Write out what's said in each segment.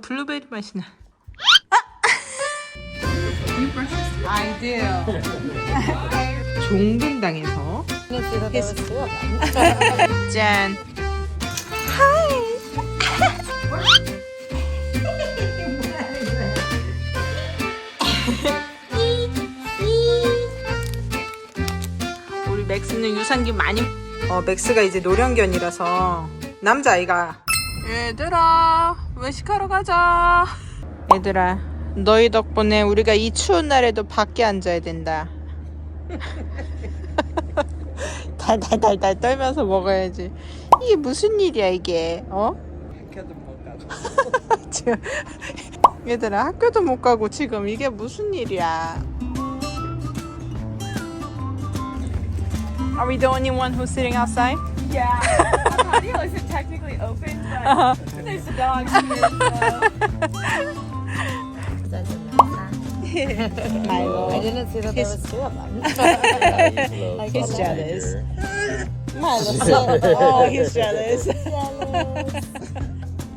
블루베리 맛이 나. I do. 종근당에서 짠. 우리 맥스는 유산균 많이 어 맥스가 이제 노령견이라서 남자아이가 얘들아 외식하러 가자 얘들아 너희 덕분에 우리가 이 추운 날에도 밖에 앉아야 된다 달달달달 떨면서 먹어야지 이게 무슨 일이야 이게 어? 학교도 못 가고 지금 얘들아 학교도 못 가고 지금 이게 무슨 일이야 Are we the only one who's sitting outside? Yeah. Technically open, but there's the dogs here, so. Milo. I didn't see that there was two of them. He's jealous. Milo. oh, he's jealous.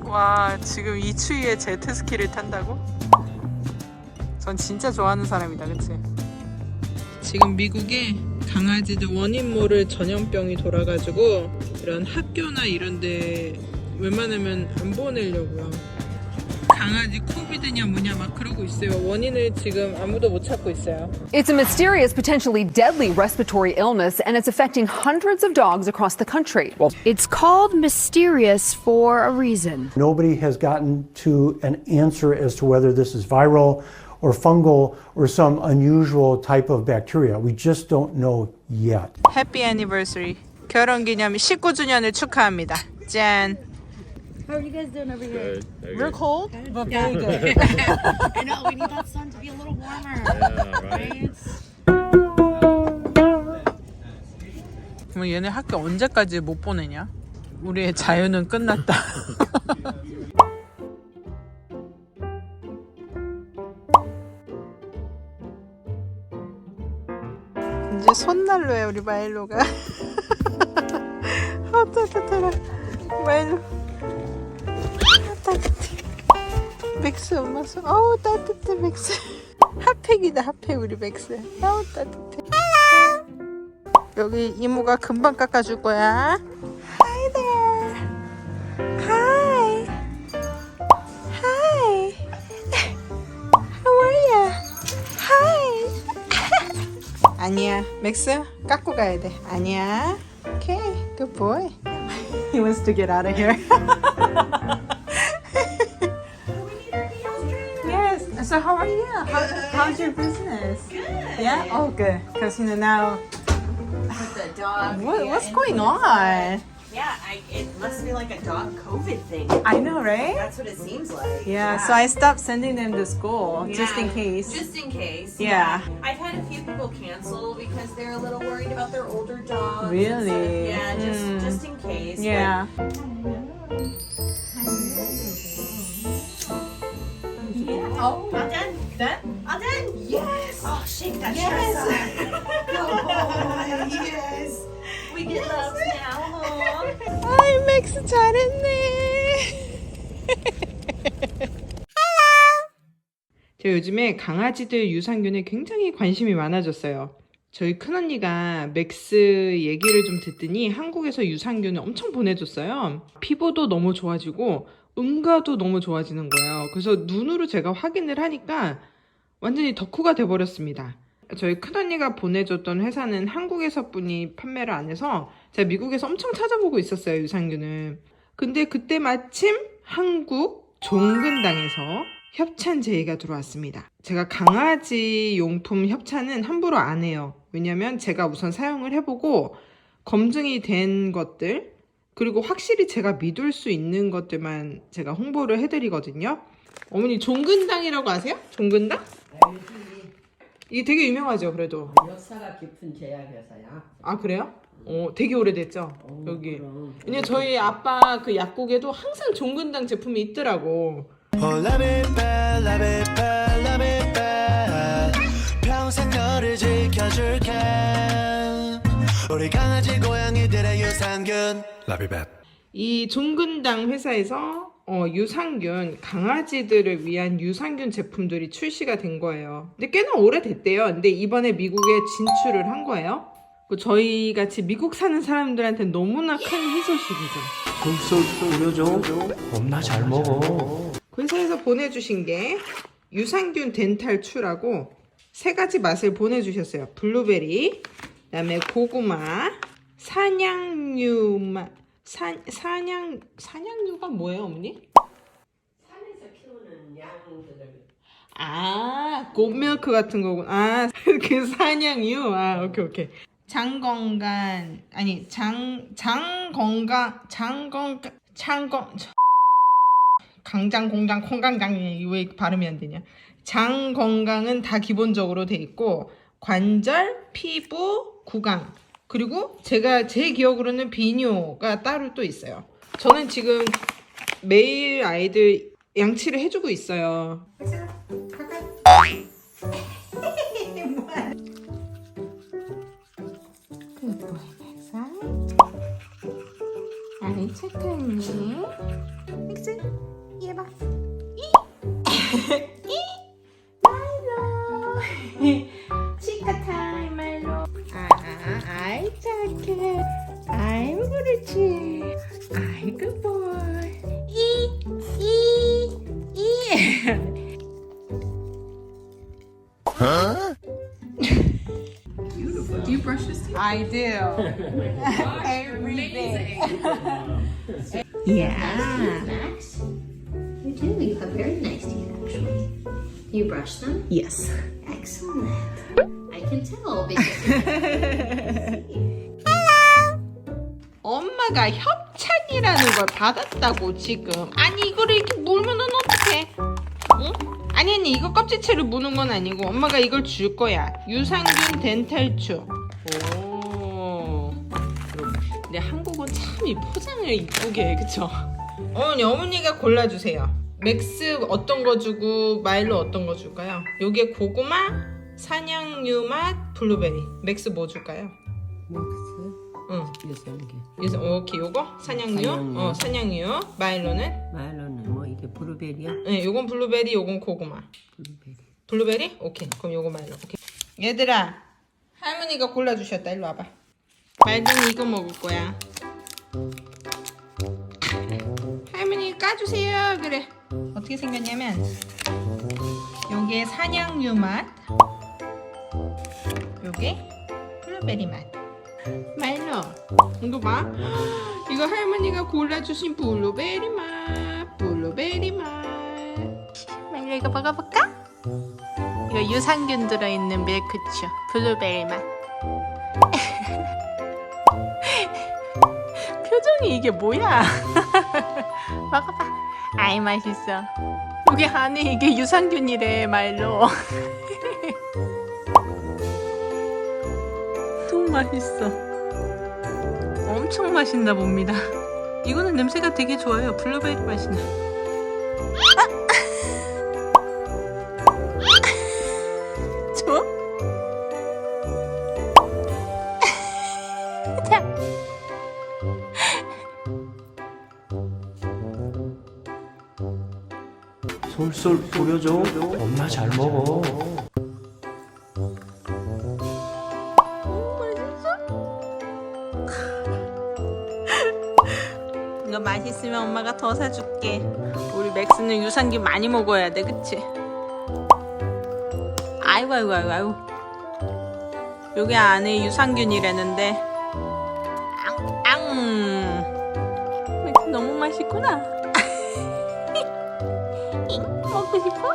와, 지금 이 추위에 제트스키를 탄다고? 전 진짜 좋아하는 사람이다, 그치? 지금 미국에 강아지들 원인 모를 전염병이 돌아가지고 이런 학교나 이런데 웬만하면 안 보내려고요. 강아지 코비드냐 뭐냐 막 그러고 있어요. 원인을 지금 아무도 못 찾고 있어요. It's a mysterious, potentially deadly respiratory illness, and it's affecting hundreds of dogs across the country. It's called mysterious for a reason. Nobody has gotten to an answer as to whether this is viral or fungal or some unusual type of bacteria. We just don't know yet. 해피 애니버서리 결혼 기념 19주년을 축하합니다. 짠. How are you guys doing over here? We're cold, but very good. I know, we need that sun to be a little warmer. right? 그럼 얘네 학교 언제까지 못 보내냐? 우리의 자유는 끝났다. 이제 손난로야 우리 마일로가. 마일로. 아 따뜻해. 맥스 엄마 손. 어우 따뜻해 맥스. 핫팩이다 핫팩 우리 맥스. 아우 따뜻해. 여기 이모가 금방 깎아줄 거야. Hi there. Hi. Hi. How are you? Hi. 아니야, 맥스 깎고 가야 돼. 아니야. Okay, good boy. He wants to get out of here. yes. So how are you? How, how's your business? Good. Yeah. Oh, good. Because you know now. the dog. What, what's going on? Yeah, I, it must be like a dog COVID thing. I know, right? That's what it seems like. Yeah, so I stopped sending them to school just in case. Just in case. Yeah. I've had a few people cancel because they're a little worried about their older dogs. and Really? stuff. Yeah, just Mm. just in case. but- Yeah. Oh, all done. Done. All done. Yes. Oh, shake that yes. Good 맥스 잘했네. 제가 요즘에 강아지들 유산균에 굉장히 관심이 많아졌어요. 저희 큰언니가 맥스 얘기를 좀 듣더니 한국에서 유산균을 엄청 보내줬어요. 피부도 너무 좋아지고 음가도 너무 좋아지는 거예요. 그래서 눈으로 제가 확인을 하니까 완전히 덕후가 돼버렸습니다. 저희 큰언니가 보내줬던 회사는 한국에서 뿐이 판매를 안 해서 제가 미국에서 엄청 찾아보고 있었어요, 유산균을. 근데 그때 마침 한국 종근당에서 협찬 제의가 들어왔습니다. 제가 강아지 용품 협찬은 함부로 안 해요. 왜냐면 제가 우선 사용을 해보고 검증이 된 것들, 그리고 확실히 제가 믿을 수 있는 것들만 제가 홍보를 해드리거든요. 어머니 종근당이라고 아세요? 종근당? 이게 되게 유명하죠, 그래도. 역사가 깊은 제약회사야. 아 그래요? 어 되게 오래됐죠 어, 여기. 그럼. 왜냐 저희 아빠 그 약국에도 항상 종근당 제품이 있더라고. 평생 너를 지켜줄게. 우리 강아지 고양이들의 유산균. Bad. 이 종근당 회사에서 어, 유산균 강아지들을 위한 유산균 제품들이 출시가 된 거예요. 근데 꽤나 오래됐대요. 근데 이번에 미국에 진출을 한 거예요. 그 저희 같이 미국 사는 사람들한테 너무나 큰 희소식이죠. 솔솔 뿌려줘 엄마 잘 먹어 그 회사에서 보내주신 게 유산균 덴탈 추라고 세 가지 맛을 보내주셨어요. 블루베리, 그다음에 고구마, 사냥류 맛. 사, 사냥 사냥류가 뭐예요, 어머니? 산에서 키우는 양들을 아, 곰밀크 같은 거군. 아, 그 사냥류. 아, 오케이, 오케이. 장건강 아니 장 장건강 장건강 장건 강장 공장 콩강장이 왜 발음이 안 되냐? 장 건강은 다 기본적으로 돼 있고 관절, 피부, 구강 그리고 제가 제 기억으로는 비뇨가 따로 또 있어요. 저는 지금 매일 아이들 양치를 해주고 있어요. 아니 착하니? 엑스 얘봐 Do you brush your teeth? I do. Every day. yeah. Max, you do. You have very nice teeth, actually. You brush them? Yes. Excellent. I can tell because. 엄마가 협찬이라는 걸 받았다고 지금. 아니 이거를 이렇게 물면은 어떡해? 응? 아니 아니 이거 껍질채로 무는 건 아니고 엄마가 이걸 줄 거야. 유산균 덴탈추. 오. 근데 한국은 참 이 포장을 이쁘게 해, 그쵸? 어머니 어머니가 골라주세요. 맥스 어떤 거 주고 마일로 어떤 거 줄까요? 요게 고구마, 사냥류 맛, 블루베리. 맥스 뭐 줄까요? 맥스 응. 유산균 그래서 오케이 요거 사냥류, 사냥류. 어 사냥류 마일로는 마일로는 뭐 이게 브루베리야? 네 요건 블루베리 요건 고구마 브루베리 블루베리 오케이 그럼 요거 마일로 오케이 얘들아 할머니가 골라주셨다. 일로 와봐. 말든 이거 먹을 거야. 할머니 까주세요. 그래. 어떻게 생겼냐면 요게 사냥류 맛 요게 블루베리 맛. 말로 이거 봐. 이거 할머니가 골라주신 블루베리 맛 블루베리 맛. 말로 이거 먹어볼까? 이거 유산균 들어있는 밀크추 블루베리 맛. 표정이 이게 뭐야? 먹어봐. 아이 맛있어. 여기 안에 이게 유산균이래 말로. 너무 맛있어. 엄청 맛있나 봅니다. 이거는 냄새가 되게 좋아요 블루베리 맛이 나. 좋아? 솔솔 뿌려줘 엄마 잘 먹어 이거 맛있으면 엄마가 더 사줄게. 우리 맥스는 유산균 많이 먹어야 돼, 그치? 아이고, 아이고, 아이고, 아이고. 여기 안에 유산균이라는데. 잉? 먹고 싶어?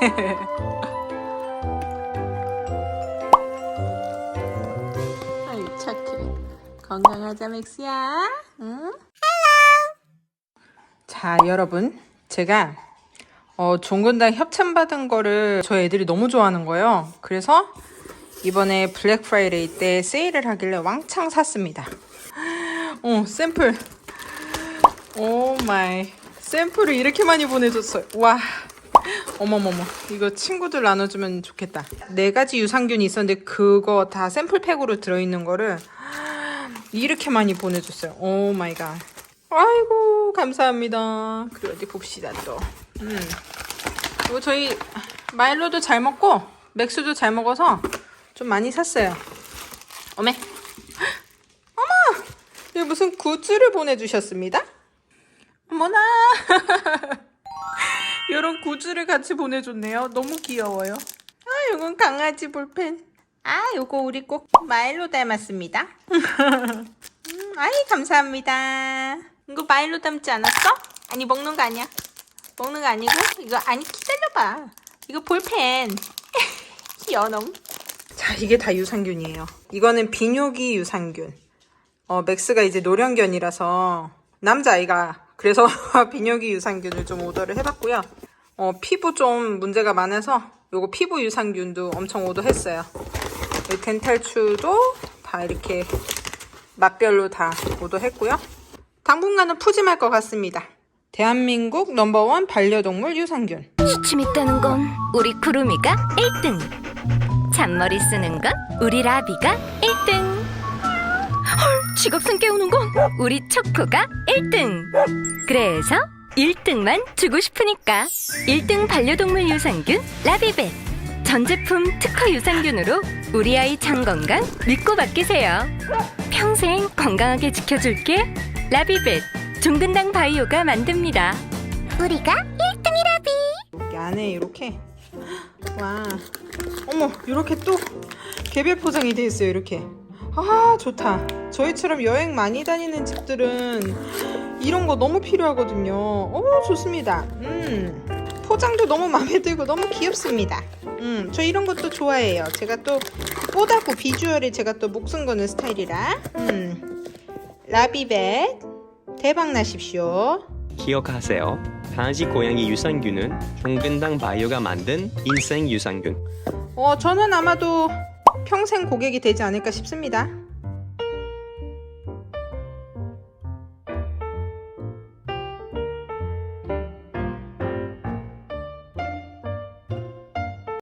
아이, 착해. 건강하자, 맥스야. 응? 자, 여러분. 제가 어, 종근당 협찬받은 거를 저희 애들이 너무 좋아하는 거예요. 그래서 이번에 블랙 프라이데이 때 세일을 하길래 왕창 샀습니다. 어, 샘플. 오 마이. 샘플을 이렇게 많이 보내줬어요. 와. 어머머머. 이거 친구들 나눠주면 좋겠다. 네 가지 유산균이 있었는데 그거 다 샘플팩으로 들어있는 거를 이렇게 많이 보내줬어요. 오 마이 갓. 아이고 감사합니다. 그리고 어디 봅시다 또. 음. 이거 저희 마일로도 잘 먹고 맥스도 잘 먹어서 좀 많이 샀어요. 어메. 어머! 이거 무슨 굿즈를 보내주셨습니다. 어머나. 이런 굿즈를 같이 보내줬네요. 너무 귀여워요. 아, 이건 강아지 볼펜. 아, 요거 우리 꼭 마일로 닮았습니다. 음, 아이, 감사합니다. 이거 마일로 닮지 않았어? 아니, 먹는 거 아니야. 먹는 거 아니고? 이거, 아니, 기다려봐. 이거 볼펜. 너무. 자, 이게 다 유산균이에요. 이거는 비뇨기 유산균. 어, 맥스가 이제 노령견이라서 남자아이가 그래서 비뇨기 유산균을 좀 오더를 해봤고요. 어, 피부 좀 문제가 많아서 요거 피부 유산균도 엄청 오더했어요. 이 덴탈추도 다 이렇게 맛별로 다 오더했고요. 당분간은 푸짐할 것 같습니다. 대한민국 넘버원 반려동물 유산균. 수침 있다는 건 우리 구름이가 1등. 잔머리 쓰는 건 우리 라비가 1등. 헐, 지갑선 깨우는 건 우리 초코가 1등. 그래서 1등만 주고 싶으니까 1등 반려동물 유산균 라비벳. 전 제품 특허 유산균으로 우리 아이 장 건강 믿고 맡기세요. 평생 건강하게 지켜줄게. 라비벳. 종근당 바이오가 만듭니다. 우리가 1등이라비. 여기 안에 이렇게 와 어머 이렇게 또 개별 포장이 돼 있어요 이렇게 아 좋다. 저희처럼 여행 많이 다니는 집들은 이런 거 너무 필요하거든요. 어 좋습니다. 음 포장도 너무 마음에 들고 너무 귀엽습니다. 음저 이런 것도 좋아해요. 제가 또 뽀얗고 비주얼이 제가 또 목숨 거는 스타일이라. 음 라비벳 대박 나십시오. 기억하세요. 강아지 고양이 유산균은 종근당 바이오가 만든 인생 유산균. 어, 저는 아마도 평생 고객이 되지 않을까 싶습니다.